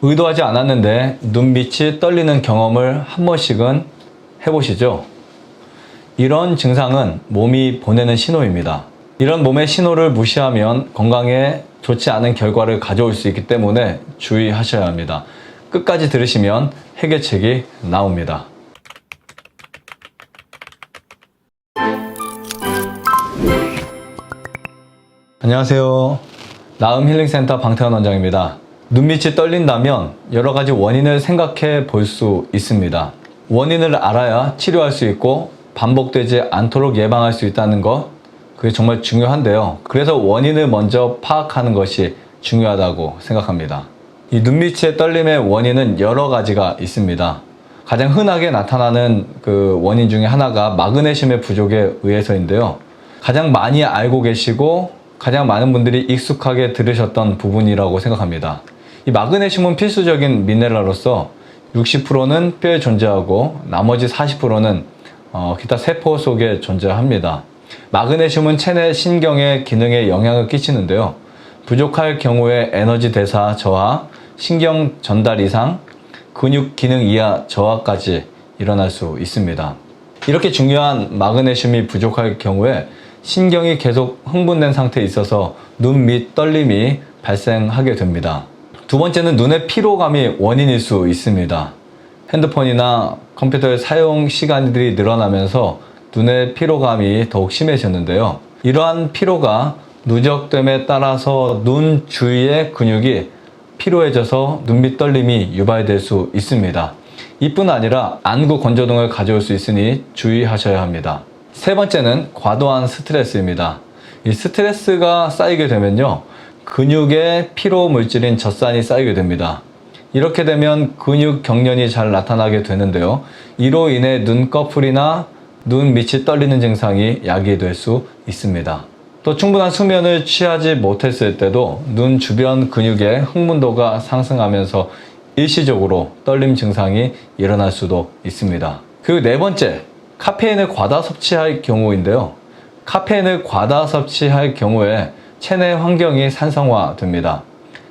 의도하지 않았는데 눈밑이 떨리는 경험을 한 번씩은 해보시죠. 이런 증상은 몸이 보내는 신호입니다. 이런 몸의 신호를 무시하면 건강에 좋지 않은 결과를 가져올 수 있기 때문에 주의하셔야 합니다. 끝까지 들으시면 해결책이 나옵니다. 안녕하세요. 나음 힐링센터 방태환 원장입니다. 눈밑이 떨린다면 여러 가지 원인을 생각해 볼 수 있습니다. 원인을 알아야 치료할 수 있고 반복되지 않도록 예방할 수 있다는 것, 그게 정말 중요한데요. 그래서 원인을 먼저 파악하는 것이 중요하다고 생각합니다. 이 눈밑의 떨림의 원인은 여러 가지가 있습니다. 가장 흔하게 나타나는 그 원인 중에 하나가 마그네슘의 부족에 의해서인데요. 가장 많이 알고 계시고 가장 많은 분들이 익숙하게 들으셨던 부분이라고 생각합니다. 이 마그네슘은 필수적인 미네랄로서 60%는 뼈에 존재하고 나머지 40%는 어, 기타 세포 속에 존재합니다. 마그네슘은 체내 신경의 기능에 영향을 끼치는데요. 부족할 경우에 에너지 대사 저하, 신경 전달 이상, 근육 기능 이하 저하까지 일어날 수 있습니다. 이렇게 중요한 마그네슘이 부족할 경우에 신경이 계속 흥분된 상태에 있어서 눈 밑 떨림이 발생하게 됩니다. 두 번째는 눈의 피로감이 원인일 수 있습니다. 핸드폰이나 컴퓨터의 사용 시간들이 늘어나면서 눈의 피로감이 더욱 심해졌는데요. 이러한 피로가 누적됨에 따라서 눈 주위의 근육이 피로해져서 눈밑 떨림이 유발될 수 있습니다. 이뿐 아니라 안구 건조 등을 가져올 수 있으니 주의하셔야 합니다. 세 번째는 과도한 스트레스입니다. 이 스트레스가 쌓이게 되면요. 근육에 피로 물질인 젖산이 쌓이게 됩니다. 이렇게 되면 근육 경련이 잘 나타나게 되는데요. 이로 인해 눈꺼풀이나 눈 밑이 떨리는 증상이 야기될 수 있습니다. 또 충분한 수면을 취하지 못했을 때도 눈 주변 근육의 흥분도가 상승하면서 일시적으로 떨림 증상이 일어날 수도 있습니다. 그리고 네 번째, 카페인을 과다 섭취할 경우인데요. 카페인을 과다 섭취할 경우에 체내 환경이 산성화됩니다.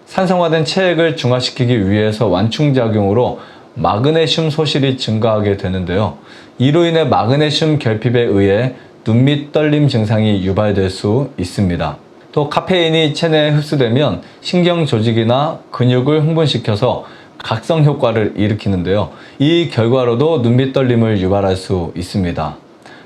산성화된 체액을 중화시키기 위해서 완충작용으로 마그네슘 소실이 증가하게 되는데요. 이로 인해 마그네슘 결핍에 의해 눈 밑 떨림 증상이 유발될 수 있습니다. 또 카페인이 체내에 흡수되면 신경 조직이나 근육을 흥분시켜서 각성 효과를 일으키는데요. 이 결과로도 눈밑 떨림을 유발할 수 있습니다.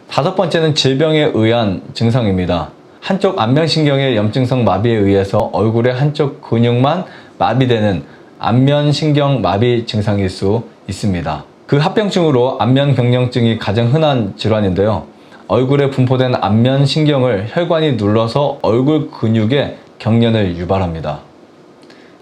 다섯 번째는 질병에 의한 증상입니다. 한쪽 안면신경의 염증성 마비에 의해서 얼굴의 한쪽 근육만 마비되는 안면신경 마비 증상일 수 있습니다. 그 합병증으로 안면경련증이 가장 흔한 질환인데요. 얼굴에 분포된 안면신경을 혈관이 눌러서 얼굴 근육에 경련을 유발합니다.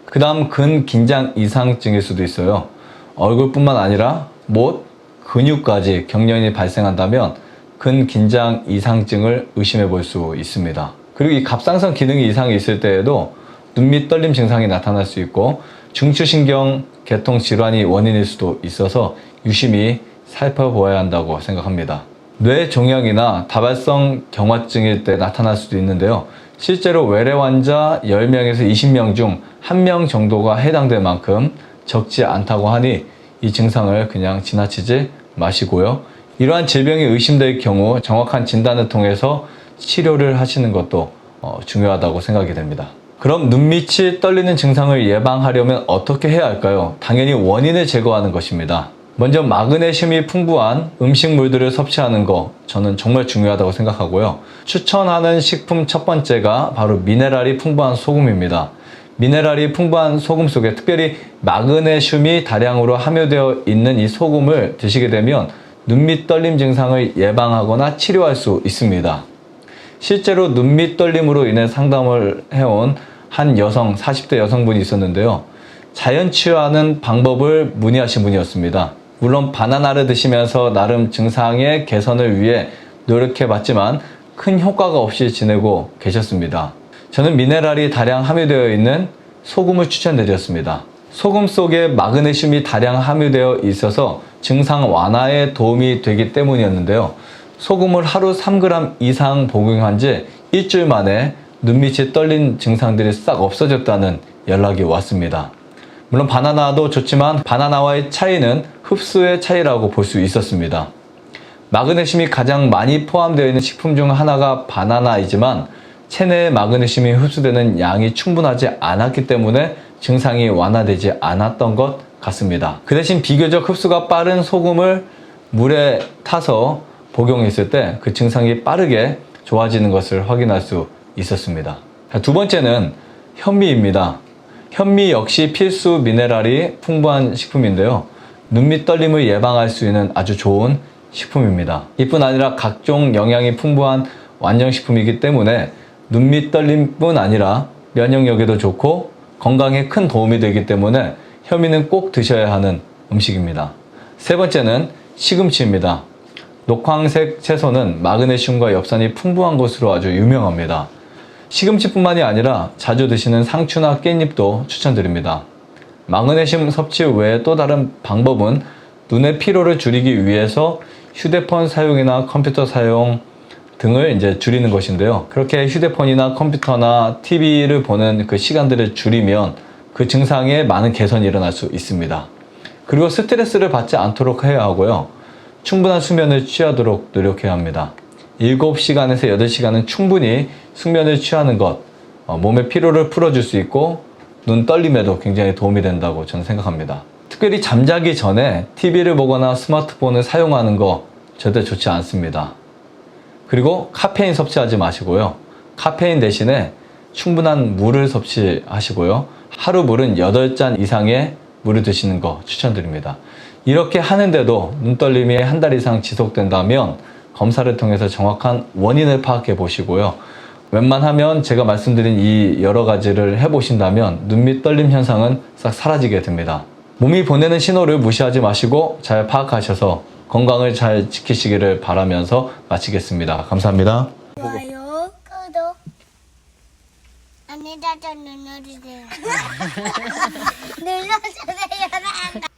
그 다음 근긴장 이상증일 수도 있어요. 얼굴뿐만 아니라 못, 근육까지 경련이 발생한다면 근긴장 이상증을 의심해 볼 수 있습니다. 그리고 이 갑상선 기능이 이상이 있을 때에도 눈밑 떨림 증상이 나타날 수 있고 중추신경 계통 질환이 원인일 수도 있어서 유심히 살펴보아야 한다고 생각합니다. 뇌 종양이나 다발성 경화증일 때 나타날 수도 있는데요. 실제로 외래 환자 10명에서 20명 중 1명 정도가 해당될 만큼 적지 않다고 하니 이 증상을 그냥 지나치지 마시고요. 이러한 질병이 의심될 경우 정확한 진단을 통해서 치료를 하시는 것도 어, 중요하다고 생각이 됩니다. 그럼 눈밑이 떨리는 증상을 예방하려면 어떻게 해야 할까요? 당연히 원인을 제거하는 것입니다. 먼저 마그네슘이 풍부한 음식물들을 섭취하는 거 저는 정말 중요하다고 생각하고요. 추천하는 식품 첫 번째가 바로 미네랄이 풍부한 소금입니다. 미네랄이 풍부한 소금 속에 특별히 마그네슘이 다량으로 함유되어 있는 이 소금을 드시게 되면 눈밑 떨림 증상을 예방하거나 치료할 수 있습니다. 실제로 눈밑 떨림으로 인해 상담을 해온 한 여성, 40대 여성분이 있었는데요. 자연 치유하는 방법을 문의하신 분이었습니다. 물론 바나나를 드시면서 나름 증상의 개선을 위해 노력해 봤지만 큰 효과가 없이 지내고 계셨습니다. 저는 미네랄이 다량 함유되어 있는 소금을 추천드렸습니다. 소금 속에 마그네슘이 다량 함유되어 있어서 증상 완화에 도움이 되기 때문이었는데요. 소금을 하루 3g 이상 복용한 지 일주일 만에 눈밑이 떨린 증상들이 싹 없어졌다는 연락이 왔습니다. 물론 바나나도 좋지만 바나나와의 차이는 흡수의 차이라고 볼 수 있었습니다. 마그네슘이 가장 많이 포함되어 있는 식품 중 하나가 바나나이지만 체내에 마그네슘이 흡수되는 양이 충분하지 않았기 때문에 증상이 완화되지 않았던 것 같습니다. 그 대신 비교적 흡수가 빠른 소금을 물에 타서 복용했을 때 그 증상이 빠르게 좋아지는 것을 확인할 수 있었습니다. 자, 두 번째는 현미입니다. 현미 역시 필수 미네랄이 풍부한 식품인데요. 눈밑 떨림을 예방할 수 있는 아주 좋은 식품입니다. 이뿐 아니라 각종 영양이 풍부한 완전식품이기 때문에 눈밑 떨림뿐 아니라 면역력에도 좋고 건강에 큰 도움이 되기 때문에 현미는 꼭 드셔야 하는 음식입니다. 세 번째는 시금치입니다. 녹황색 채소는 마그네슘과 엽산이 풍부한 것으로 아주 유명합니다. 시금치뿐만이 아니라 자주 드시는 상추나 깻잎도 추천드립니다. 마그네슘 섭취 외에 또 다른 방법은 눈의 피로를 줄이기 위해서 휴대폰 사용이나 컴퓨터 사용 등을 이제 줄이는 것인데요. 그렇게 휴대폰이나 컴퓨터나 TV를 보는 그 시간들을 줄이면 그 증상에 많은 개선이 일어날 수 있습니다. 그리고 스트레스를 받지 않도록 해야 하고요. 충분한 수면을 취하도록 노력해야 합니다. 7시간에서 8시간은 충분히 숙면을 취하는 것, 어, 몸의 피로를 풀어줄 수 있고 눈 떨림에도 굉장히 도움이 된다고 저는 생각합니다. 특별히 잠자기 전에 TV를 보거나 스마트폰을 사용하는 거 절대 좋지 않습니다. 그리고 카페인 섭취하지 마시고요. 카페인 대신에 충분한 물을 섭취하시고요. 하루 물은 8잔 이상의 물을 드시는 거 추천드립니다. 이렇게 하는데도 눈떨림이 한 달 이상 지속된다면 검사를 통해서 정확한 원인을 파악해 보시고요. 웬만하면 제가 말씀드린 이 여러 가지를 해 보신다면 눈밑 떨림 현상은 싹 사라지게 됩니다. 몸이 보내는 신호를 무시하지 마시고 잘 파악하셔서 건강을 잘 지키시기를 바라면서 마치겠습니다. 감사합니다. 좋아요, 姉だとぬのりだよ。ぬのでだよなんだ。